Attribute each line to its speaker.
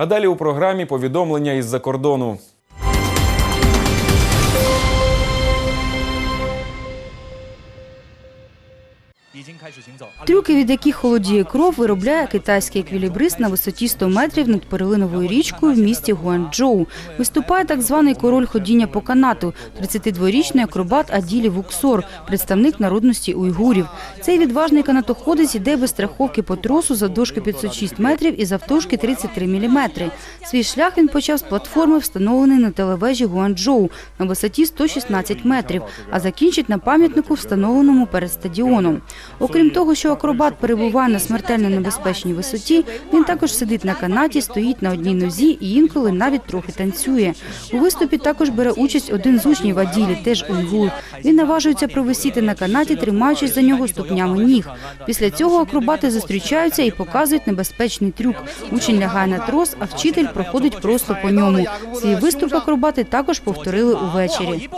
Speaker 1: А далі у програмі повідомлення із-за кордону.
Speaker 2: Трюки, від яких холодіє кров, виробляє китайський еквілібрист на висоті 100 метрів над Перелиновою річкою в місті Гуанчжоу. Виступає так званий король ходіння по канату – 32-річний акробат Аділі Вуксор, представник народності уйгурів. Цей відважний канатоходець іде без страховки по тросу завдовжки 506 метрів і завтовшки 33 міліметри. Свій шлях він почав з платформи, встановленої на телевежі Гуанчжоу на висоті 116 метрів, а закінчить на пам'ятнику, встановленому перед стадіоном. Окрім того, що акробат перебуває на смертельно небезпечній висоті, він також сидить на канаті, стоїть на одній нозі і інколи навіть трохи танцює. У виступі також бере участь один з учнів Аділі, теж уйгур. Він наважується провисіти на канаті, тримаючись за нього ступнями ніг. Після цього акробати зустрічаються і показують небезпечний трюк. Учень лягає на трос, а вчитель проходить просто по ньому. Свій виступ акробати також повторили увечері.